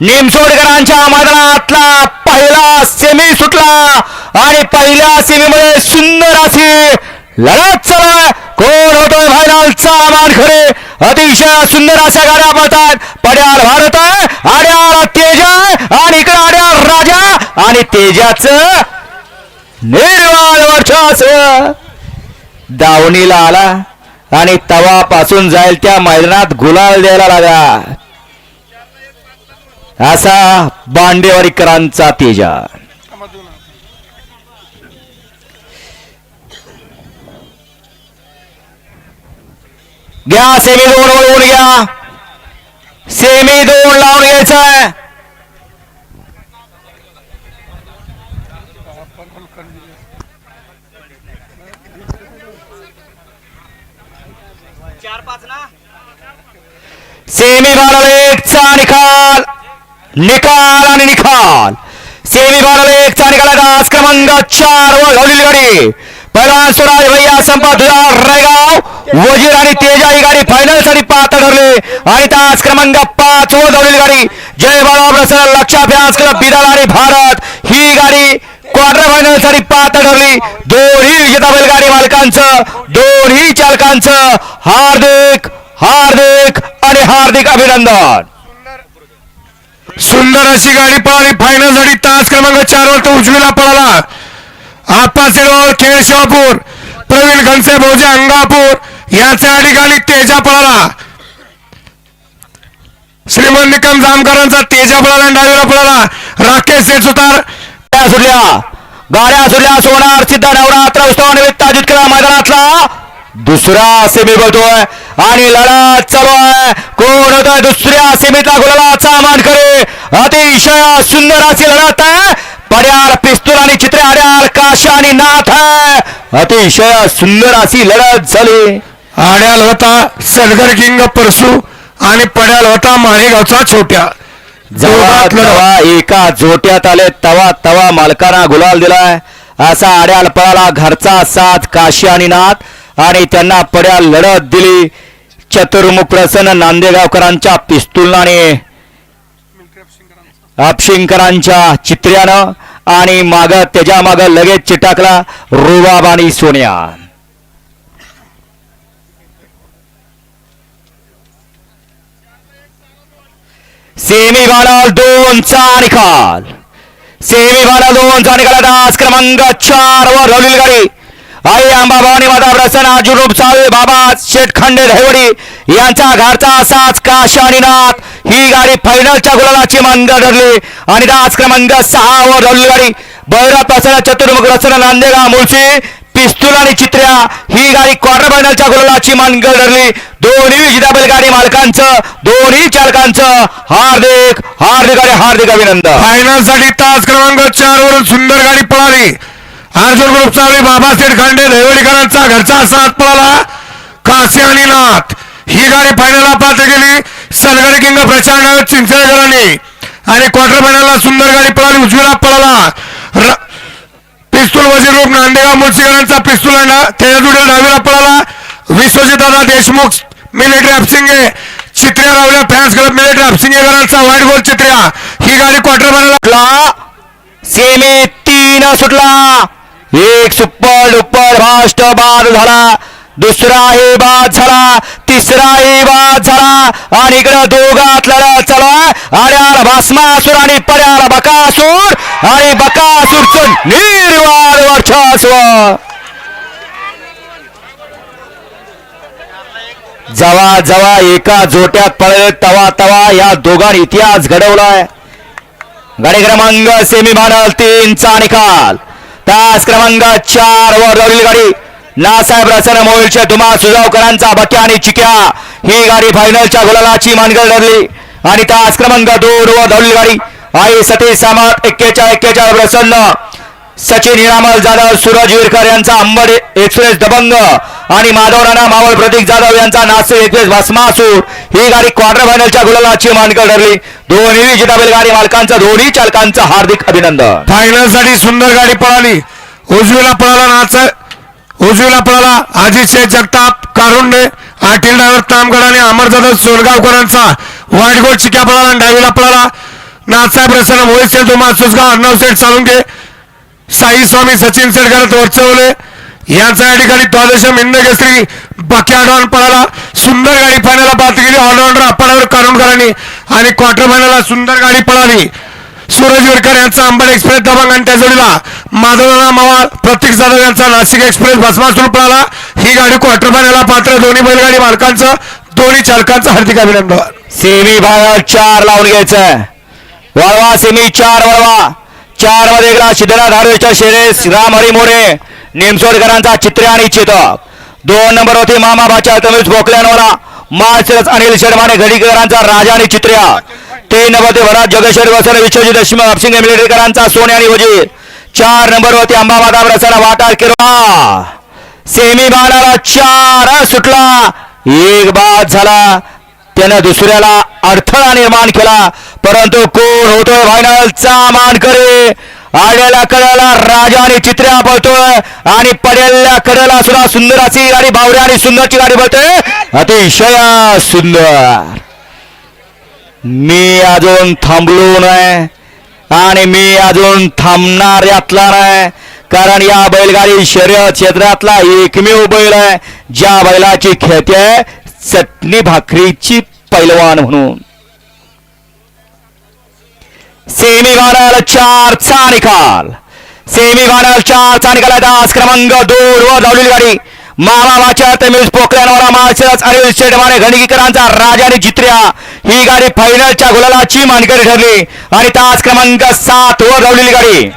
निमसोडकरांच्या मैदानातला पहिला सेमी सुटला. आणि पहिल्या सेमीमध्ये सुंदर अशी लढत चालू कोण होतोय फायनलचा मानखरे अतिशय सुंदर अशा गाड्या पळतात. पड्याल भारत आहे आड्याला तेजा आणि इकडे आड्याल राजा आणि तेजाचं निर्वाळ वर्षाचं दावणीला आला. आणि तवापासून जाईल त्या मैदानात गुलाल द्यायला लागा असा बांडेवाडीकरांचा तेजा. घ्या सेमी दोन वळवून घ्या सेमी दोन लावून घ्यायचं सेमी बारा एकचा निकाल. निकाल आणि निकाल सेमी फायनल एकचा निकाल आहे आज क्रमांक चार वर धावलेली गाडी. पहिला स्वराज भैया संपा तुझा रायगाव वजीर आणि तेजा ही गाडी फायनलसाठी पात्र ठरले. आणि तास क्रमांक पाच वर धावलेली गाडी. जय बाबा प्रसन्न लक्षा फॅन्स क्लब बिदाल आणि भारत ही गाडी क्वार्टर फायनलसाठी पात्र ठरली. दोन्ही विजेता बैलगाडी मालकांचं दोन्ही चालकांचं हार्दिक हार्दिक आणि हार्दिक अभिनंदन. सुंदर अशी गाडी पळाली फायनल झाली. तास क्रमांक चार वर तो उजवीला पळाला. आप्पा खेळ शिवापूर. प्रवीण घनसे भोजे अंगापूर. याच्या ठिकाणी तेजा पळाला. श्रीमंत निकम जामकरांचा तेजा पळाला डावीला पळाला. राकेश सेठ सुतार गाड्या सुटल्या. गाड्या सुटल्या. सोनार सिद्ध नवरात्र उत्सवानिमित्त अजित कला मैदानातला दुसरा सेमी बोलतोय आणि लढत चालू आहे. कोण होतोय दुसऱ्या सेमीतला गुलालाचा मान करे. अतिशय सुंदर अशी लढत आहे. पड्याल पिस्तूल आणि चित्रे आड्याल काशा आणि नाथ आहे. अतिशय सुंदर अशी लढत झाली. आड्याल होता सलगर किंग परसू आणि पड्याल होता माळेगावचा छोट्या. जेव्हा एका जोट्यात आले तवा तवा मालकांना गुलाल दिलाय. असा आड्याल पळाला घरचा साथ काशी आणि नाथ. आणि त्यांना पड्या लढत दिली. चतुर्मुख प्रसन्न नांदेगावकरांच्या पिस्तुलाने अपशिंकरांच्या चित्र्यानं आणि माग त्याच्या माग लगेच चिटाकला रुबाब आणि सोन्या. सेमी फायनल दोनचा निकाल. सेमी फायनल दोनचा निकाल दास क्रमांक चार वर रवलेली गाडी आई आंबा भवानी माता प्रसन्न अर्जुन रूप साळवे बाबा शेठ खंडे यांचा घरचा असाच काश आणि नाथ ही गाडी फायनलच्या गुलालाची मानगा धरली. आणि दास क्रमांक सहा वर धरली गाडी. बैरा प्रसन्न चतुर्मुख प्रसन्न नांदेगाव मुळशी पिस्तूल आणि चित्र्या. ही गाडी क्वार्टर फायनलच्या गुलालाची मानगड धरली. दोन्ही विजेता बैलगाडी मालकांचं दोन्ही चालकांचं हार्दिक हार्दिक आणि हार्दिक अभिनंदन. फायनलसाठी तास क्रमांक चार वरून सुंदर गाडी पळाली. अर्जुन ग्रुपचा बाबासेठ बाबासाहेब खांडे दहिवडीकरांचा घरचा साथ पळाला. काशी आणि नाथ ही गाडी फायनलला पात्र गेली. सलगर किंग प्रचंड चिंचळकरांनी आणि क्वार्टर फायनलला सुंदर गाडी पळाली उजवीला पळाला. पिस्तूल वजीर रूप नांदेगाव मुळशीकरांचा पिस्तूल आणला त्याच्या जुड्या डावीला पळाला. विश्वजित दादा देशमुख मिलिटरी अपसिंगे चित्र्या रावल्या फॅन्स क्लब मिलिटरी अपसिंगेकरांचा वाईट गोल चित्र्या. ही गाडी क्वार्टर फायनल सेमी तीन सुटला. एक सुपर डुप्पर फास्ट बाद झाला दुसराही बाद झाला. तिसराही बाद झाला. आणि इकडं दोघात लढत चालू. आहे भास्मासूर आणि पड्याला बकासूर. आणि बकासूरचं निर्वाळ वर्चस्व. जवा जवा एका जोट्यात पळले तवा तवा या दोघांनी इतिहास घडवलाय. गाडी क्रमांक सेमी फायनल तीनचा निकाल. तास क्रमांक चार वर लावलेली गाडी. नासाहेब रसन मोहिलच्या धुमा सुजावकरांचा बक्या आणि चिक्या. ही गाडी फायनलच्या गुलालाची मानगड ठरली आणि तास क्रमांक दोन वर धावलेली गाडी. आई सतीश सामंत एक्केचाळ एक्केचाळ प्रसन्न. सचिन इनामल जाधव सूरज विरकर यांचा अंबड एक्सप्रेस दबंग आणि माधव राणा मावळ प्रतीक जाधव यांचा नाशिक एक्सप्रेस भस्मासूर. ही गाडी क्वार्टर फायनलच्या गुलालाची मानकं ठरली दोन्ही विजेता गाडी मालकांचं दोन्ही चालकांचं हार्दिक अभिनंदन. फायनलसाठी सुंदर गाडी पळाली. उजवीला पळाला नाच उजवीला पळाला अजित शेठ जगताप कारुंडे आटील डायव्हर तामगड आणि अमरजादा सोनगावकरांचा. वाईट गोल चिक्या पळाला आणि डावीला पळाला. नाथसाहेब रसना मोहित शेठ तुम्हा सुसगाव अण्णाव सेठ चालून घे स्वामी सचिन सेडकर वर्चवले यांचा या ठिकाणी द्वादश मिंद केसरी बाकी आडवान पळाला. सुंदर गाडी फायनलला पाहत गेली. ऑलराऊंडर अप्पाडावर कारुणकरांनी आणि क्वार्टर फायनलला सुंदर गाडी पळाली. सूरज विरकर यांचा अंबड एक्सप्रेस दबंग आणि त्या जोडीला माधवराव मवाळ प्रतीक जाधव यांचा नाशिक एक्सप्रेस भस्मासूर पळाला. ही गाडी क्वार्टर फायनलला पात्र दोन्ही बैलगाडी मालकांचं दोन्ही चालकांचं हार्दिक अभिनंदन. सेमी भागात चार लावून घ्यायचं वळवा सेमी चार वळवा. चारमध्ये गेला सिद्धनाथ हार्वेच्या शेरेस राम हरी मोरे निमसोडकरांचा चित्रे आणि चेतक. दोन नंबर होती मामा भाच्या तमिळ भोकल्यानवरा माळशिरस अनिल शर्माने घडीकरांचा राजा आणि चित्र्या तीन नंबर होते भरात जगेश्वरी वसन विश्वजित दशमी अपसिंग मिलिटरीकरांचा सोने आणि वजीर. चार नंबर होती अंबाबादा प्रसन्न वाटार किरवा. सेमी बाणाला चार सुटला. एक बाद झाला. त्यानं दुसऱ्याला अडथळा निर्माण केला. परंतु कोण होतोय फायनलचा मानकरी आलेल्या कड्याला राजा आणि चित्र्या पळतोय आणि पडेल्या कड्याला सुद्धा सुंदर अशी गाडी भावऱ्या आणि सुंदरची गाडी पळते. अतिशय सुंदर. मी अजून थांबलो नाही आणि मी अजून थांबणार यातला नाही. कारण या बैलगाडी शर्यत क्षेत्रातला एकमेव बैल आहे. ज्या बैलाची ख्याती आहे चटणी भाकरीची पैलवान म्हणून. सेमी फायनल चारचा निकाल सेमी फायनल चारचा निकाल आहे. दास क्रमांक दोन वर धावलेली गाडी. मामा वाच्या तमिळ पोखऱ्यांवर माळशिरस अनिल शेटमाने घणगीकरांचा राजा आणि चित्र्या ही गाडी फायनलच्या गुलालाची मानकरी ठरली. आणि तास क्रमांक सात वर धावलेली गाडी.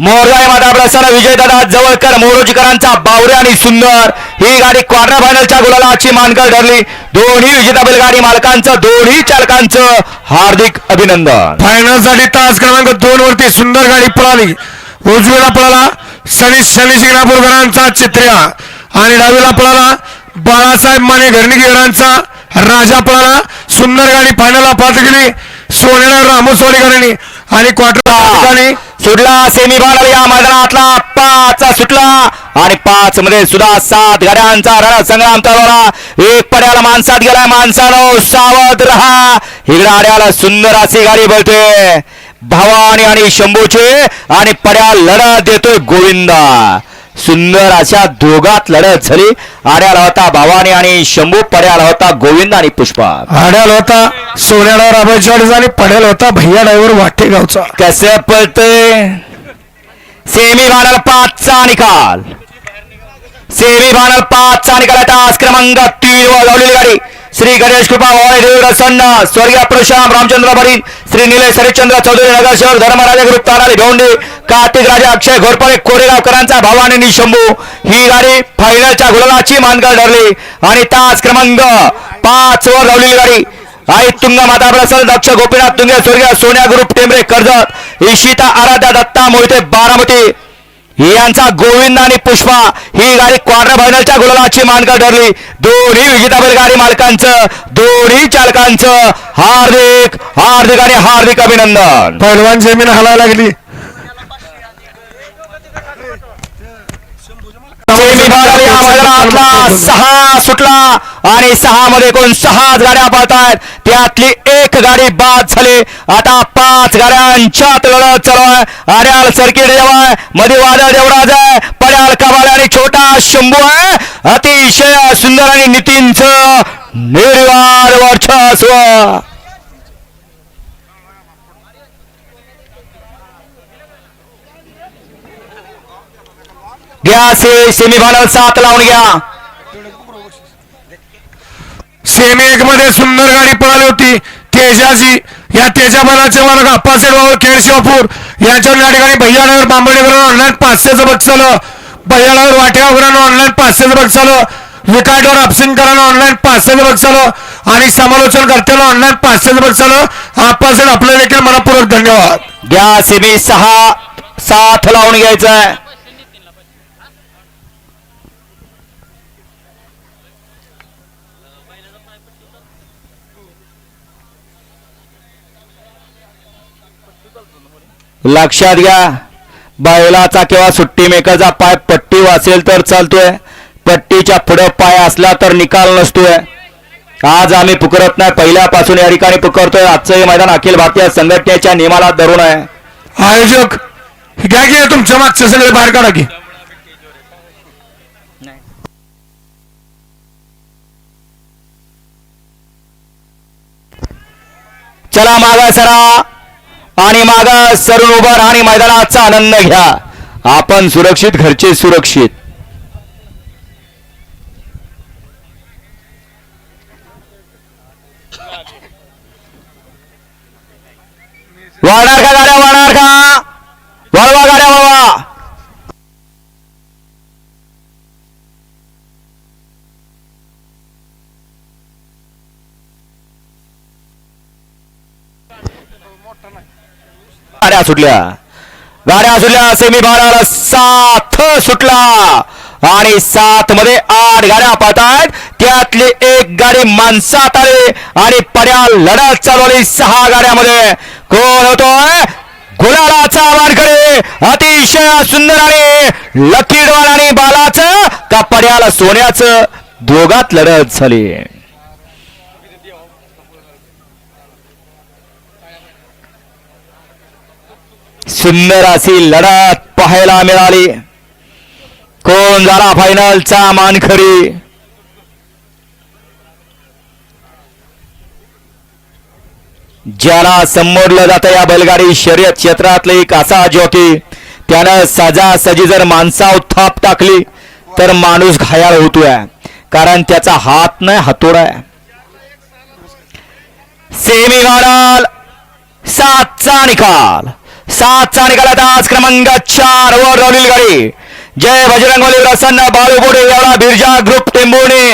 मोरगाय माता प्रसन्न विजयदादा जवळकर मोरोजीकरांचा बावरे आणि सुंदर. ही गाडी क्वार्टर फायनलच्या गुलालाची मानकर ठरली. दोन्ही विजेता बैलगाडी मालकांचं दोन्ही चालकांचं हार्दिक अभिनंदन. फायनलसाठी तास क्रमांक दोन वरती सुंदर गाडी पळाली. उजवीला पळाला शनी शनी शिंगणापूरकरांचा चित्र्या. आणि डावीला पळाला बाळासाहेब माने घरणीकरांचा राजा पळाला. सुंदर गाडी फायनलला पाहत गेली सोनेला रामोसवाडीकरांनी आणि क्वार्टर सुटला. सेमी फायनल या मैदानातला पाच सुटला. आणि पाच मध्ये सुद्धा सात गाड्यांचा रण संग्राम चालवला. एक पड्याला माणसात गेलाय. माणसानो सावध रहा. इकडे आड्याला सुंदर अशी गाडी बळते भवानी आणि शंभूचे. आणि पड्या लढत देतोय गोविंदा. सुंदर अशा दोघात लढत झाली. आड्याला होता भवानी आणि शंभू पड्याला होता गोविंद आणि पुष्पा. आड्याल होता सोन्याला राबाईचवाडीचा आणि पडेल होता भैया ड्रायव्हर वाटेगावचा. कसं पळतंय? सेमी फायनल पाचचा निकाल. सेमी फायनल पाचचा निकाल. आहे तास क्रमांक तीन वर लावलेली गाडी. श्री गणेश कृपा वाळे देव प्रसन्न स्वर्गीय प्रशांत रामचंद्र भरीन श्री निलेश हरिश्चंद्र चौधरी नगर शहर धर्मराजा ग्रुप तानाली भेवंडी कार्तिक राजा अक्षय घोरपडे कोरेगावकरांचा भवानी आणि ही गाडी फायनलच्या गुलाची मानकर ठरली. आणि तास क्रमांक पाच वर धावलेली गाडी. आई तुंग माता प्रसाद दक्ष गोपीनाथ तुंगे स्वर्गीय सोन्या ग्रुप टेंबरे कर्जत इशिता आराध्या दत्ता मोहिते बारामती. यांचा गोविंद आणि पुष्पा ही गाडी क्वार्टर फायनलच्या गुलालाची मानका ठरली. दोन्ही विजेता गाडी मालकांचं दोन्ही चालकांचं हार्दिक हार्दिक आणि हार्दिक अभिनंदन. पहिलवान जमीन हलायला लागली. मैदानातला सहा सुटला आणि सहा मध्ये एकूण सहा गाड्या पळतायत. त्यातली एक गाडी बाद झाली. आता पाच गाड्यांच्यात लढत चालू आहे. आर्याल सर्किट जेव्हा मध्ये वादळ देवराज आहे पड्याल कबाल आणि छोटा शंभू आहे. अतिशय सुंदर आणि नितीनचं निर्वाद वर्चस्व. घ्या से सेमीफायनल सात लावून घ्या सेमी एक मध्ये सुंदर गाडी पळाली होती. तेजाची या तेजा बलाचे मालक अप्पासेठ बाबा खेड शिवापूर या ठिकाणी भैयानगर बांबडेकर ऑनलाईन पाचशेचं बक्षालं भैयानगर वाटेगावकरांना ऑनलाईन पाचशेचं बक्षालं विकायडोर अपसिंगकरांना ऑनलाईन पाचशेचं बक्षालं आणि समालोचन करताना ऑनलाईन पाचशेचं बक्षालं अप्पासेठ आपलं देखील मनपूर्वक धन्यवाद. घ्या सेमी सहा सात लावून घ्यायचंय लक्षात घ्या. बैलाचा किंवा सुट्टी मेकरचा पाय पट्टी वासेल तर चालतोय. पट्टीच्या पुढे पाय असला तर निकाल नसतोय. आज आम्ही पुकारत नाही. पहिल्यापासून या ठिकाणी पुकारतोय. आजचं हे मैदान अखिल भारतीय संघटनेच्या नियमाला धरून आहे. आयोजक घ्या की हे तुमच्या मागचे सगळे बाहेर काढा की. चला मागा सरा. आणि माग सरून उभा आणि मैदानाचा आनंद घ्या. आपण सुरक्षित घरचे सुरक्षित. वाढणार का गाड्या? वाढणार का वळवा गाड्या वळवा गाड्या सुटल्या. गाड्या सुटल्या सेमी बाराला सात सुटला. आणि सात मध्ये आठ गाड्या पाहतात त्यातली एक गाडी माणसात आली आणि पड्या लढत चालवली सहा गाड्यामध्ये. कोण होतोय? गुलालाचा वानकडे अतिशय सुंदर आणि लकी आणि बालाचं का पड्याला सोन्याचं दोघात लढत झाली. सुंदर अशी लढत पाहायला मिळाली. कोण झाला फायनलचा मानखरी ज्याला संबोधलं जातं या बैलगाडी शर्यत क्षेत्रातले एक असा जॉकी त्यानं सजासजी जर माणसा थाप टाकली तर माणूस घायाळ होतोय. कारण त्याचा हात नाही हातोडा सेमी गाडाल सातचा निकाल. सातचा निकाल तास क्रमांक चार वर राहिली गाडी. जय बजरंगवाली प्रसन्न बाळूपोडे एवढा बिरजा ग्रुप टेंबोणे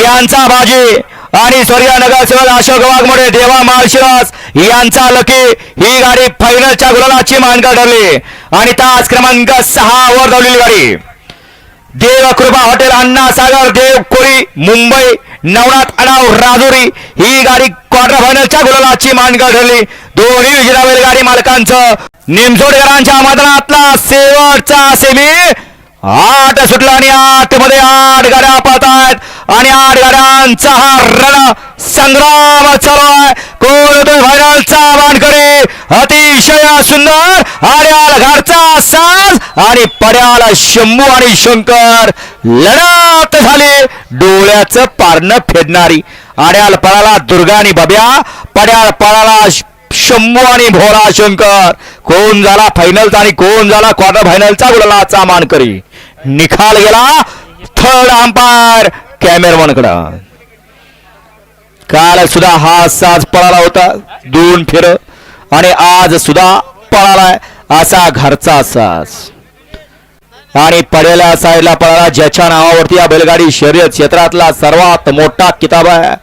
यांचा बाजी आणि स्वर्गीय नगरसेवक अशोक वाघमोडे देवा माळशिरास यांचा लकी. ही गाडी फायनलच्या गुलालाची मानकर ठरली. आणि तास क्रमांक सहा वर धावलेली गाडी. देव कृपा हॉटेल अण्णा सागर देव कोळी मुंबई नवनाथ अडाव राजुरी ही गाडी क्वार्टर फायनलच्या गुलालाची मानकर ठरली. दोन्ही विजेतावेल गाडी मालकांचं. निमसोडकरांच्या मैदानातला शेवटचा सेमी आठ सुटला आणि आठमध्ये आठ गाड्या पाहत आणि आठ गाड्यांचा हा रण संग्राम चालू आहे. कोण होतोय फायनलचा वानकडे अतिशय सुंदर. आर्याल घरचा साज आणि पड्याल शंभू आणि शंकर. लढत झाली. डोळ्याचं पारणं फेडणारी. आड्याल पळाला दुर्गा आणि बब्या. पड्याल पळाला शंभू आणि भोरा शंकर. कोण झाला फायनलचा आणि कोण झाला क्वार्टर फायनलचा गुलालाचा मानकरी. निखाल गेला. थर्ड अंपायर कॅमेरमन कडं काल सुद्धा हा साज पळाला होता. दोन फेर. आणि आज सुद्धा पळालाय असा घरचा साज. आणि पडेल्या साईडला पळाला ज्याच्या नावावरती या बैलगाडी शर्यत क्षेत्रातला सर्वात मोठा किताब आहे.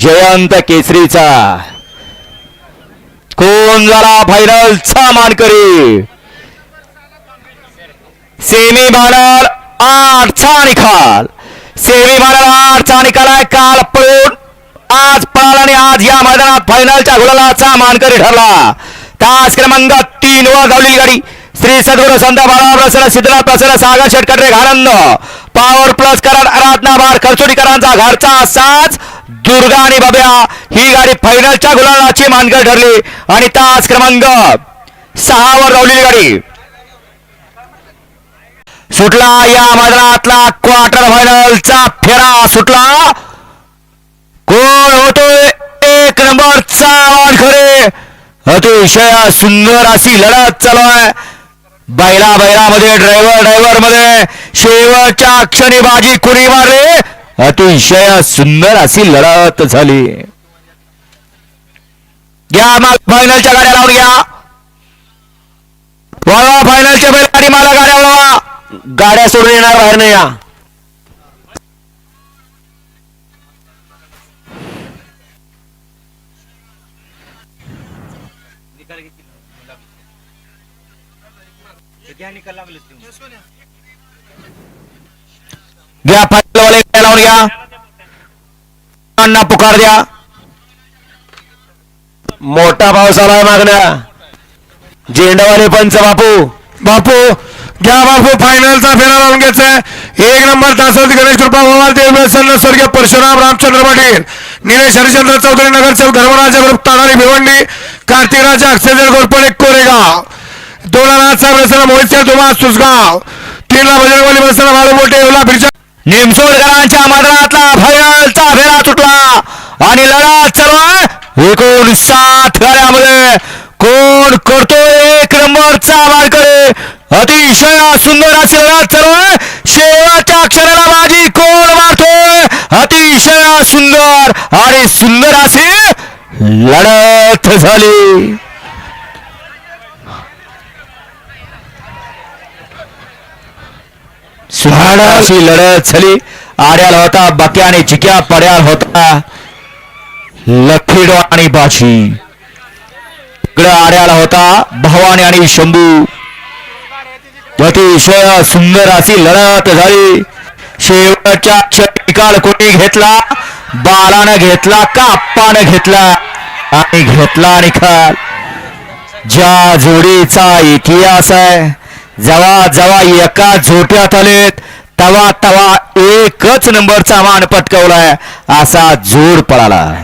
जयंत केसरीचा. कोण झाला फायनलचा मानकरी सेमी फायनल आठचा निकाल. सेमी फायनल आठचा निकाल आहे. काल पळून आज पळाला आणि आज या मैदानात फायनलच्या गुलालाचा मानकरी ठरला. तास क्रमांक तीन वर धावलेली गाडी. श्री सद्गुरु संत बाळा प्रसन्न सिद्धनाथ प्रसन्न सागर शेटकटे घानंद पॉवर प्लस करण आराधना बार खरचुडीकरांचा घरचा साज. दुर्गा आणि बब्या ही गाडी फायनलच्या गुलालाची मानकर ठरली. आणि तास क्रमांक सहा वर गाडी. सुटला या मैदानातला क्वार्टर फायनलचा फेरा. सुटला. कोण होतोय एक नंबरचा वानखरे अतिशय सुंदर अशी लढत चालू आहे. बैला बैलामध्ये ड्रायव्हर ड्रायव्हरमध्ये शेवटच्या क्षणी बाजी कुणी मारली? अतिशय सुंदर अशी लढत झाली. घ्या मग फायनलच्या गाड्या लावून घ्या. वळवा फायनलच्या बैलगाडी मला गाड्या वळवा. गाड्या सोडून येणार बाहेर नाही या. घ्या फायनलवाले अण्णा पुकार द्या। मोठा पाऊस आलाय मागण्या। झेंडावाले पंच बापू। बापू घ्या बापू फायनलचा फेरा लावून घ्यायचा एक नंबर तासावरती गणेश कृपा भगवान देवसन स्वर्गीय परशुराम रामचंद्र पाटील निलेश हरिचंद्र चौधरी नगर नगरसेवक धर्मराजा ग्रुप तानारी भिवंडी कार्तिकराजा अक्षयजर गोरपडे कोरेगाव. दोन राज साहेब रस्त्याला मोहित धुमा सुसगाव तीनला बजरंगवाली बसताना बाळू मोठे येवला बिरजा निमसोडकरांच्या मदरातला फायनलचा फेरा तुटला. आणि लढा चालू एकूण सात गाड्यामध्ये कोण करतो एक नंबरचा मार्कडे अतिशय सुंदर अशी लढा चलवाय शेवटच्या क्षणाला बाजी कोण मारतोय? अतिशय सुंदर आणि सुंदर अशी लढत झाली. अशी लढत झाली आड्याल होता बक्या आणि चिक्या पड्याल होता। लखीडो आणि बाजी इकडं आड्याला होता भवानी आणि शंभू। अतिशय सुंदर अशी लढत झाली। शेवटच्या निकाल कोणी घेतला? बालानं घेतला का आप्पानं घेतला? आणि घेतला निकाल। ज्या जोडीचा इतिहास आहे जेव्हा जेव्हा एका झोट्यात आलेत. तवा तवा एकच नंबरचा मान पटकवलाय. असा जोर पळाला.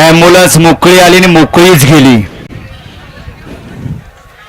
ॲम्ब्युलन्स मोकळी आली आणि मोकळीच गेली.